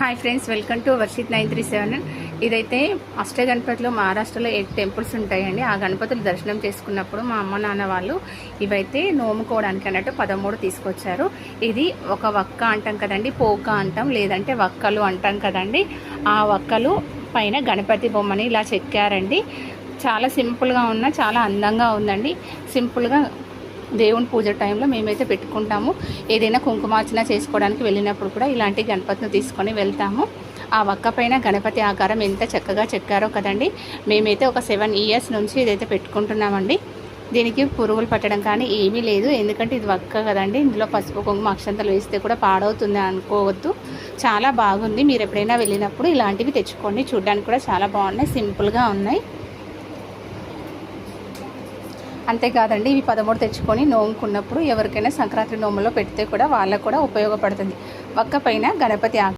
Hi friends welcome to Varshith nine three seven ఇదైతే అష్టగణపతిలో మహారాష్ట్రలో ఎయిట్ టెంపుల్స్ ఉంటాయండి. ఆ గణపతులు దర్శనం చేసుకున్నప్పుడు మా అమ్మ నాన్న వాళ్ళు ఇవైతే నోముకోవడానికి అన్నట్టు పదమూడు తీసుకొచ్చారు. ఇది ఒక వక్క అంటాం కదండి పోక అంటాం లేదంటే వక్కలు అంటాం కదండి. ఆ వక్కలు పైన గణపతి బొమ్మని ఇలా చెక్కారండి. చాలా సింపుల్గా ఉన్న చాలా అందంగా ఉందండి. సింపుల్గా దేవుని పూజ టైంలో మేమైతే పెట్టుకుంటాము. ఏదైనా కుంకుమార్చన చేసుకోవడానికి వెళ్ళినప్పుడు కూడా ఇలాంటి గణపతిని తీసుకొని వెళ్తాము. ఆ వక్క పైన గణపతి ఆకారం ఎంత చక్కగా చెక్కారో కదండి. మేమైతే ఒక సెవెన్ ఇయర్స్ నుంచి ఇదైతే పెట్టుకుంటున్నామండి. దీనికి పురుగులు పట్టడం కానీ ఏమీ లేదు. ఎందుకంటే ఇది వక్క కదండి. ఇందులో పసుపు కుంకుమ అక్షంతలు వేస్తే కూడా పాడవుతుంది అనుకోవద్దు. చాలా బాగుంది. మీరు ఎప్పుడైనా వెళ్ళినప్పుడు ఇలాంటివి తెచ్చుకోండి. చూడడానికి కూడా చాలా బాగున్నాయి. సింపుల్గా ఉన్నాయి. అంతేకాదండి ఇవి పదమూడు తెచ్చుకొని నోముకున్నప్పుడు ఎవరికైనా సంక్రాంతి నోములో పెడితే కూడా వాళ్ళకు కూడా ఉపయోగపడుతుంది. ఒక్క పైన గణపతి ఆకు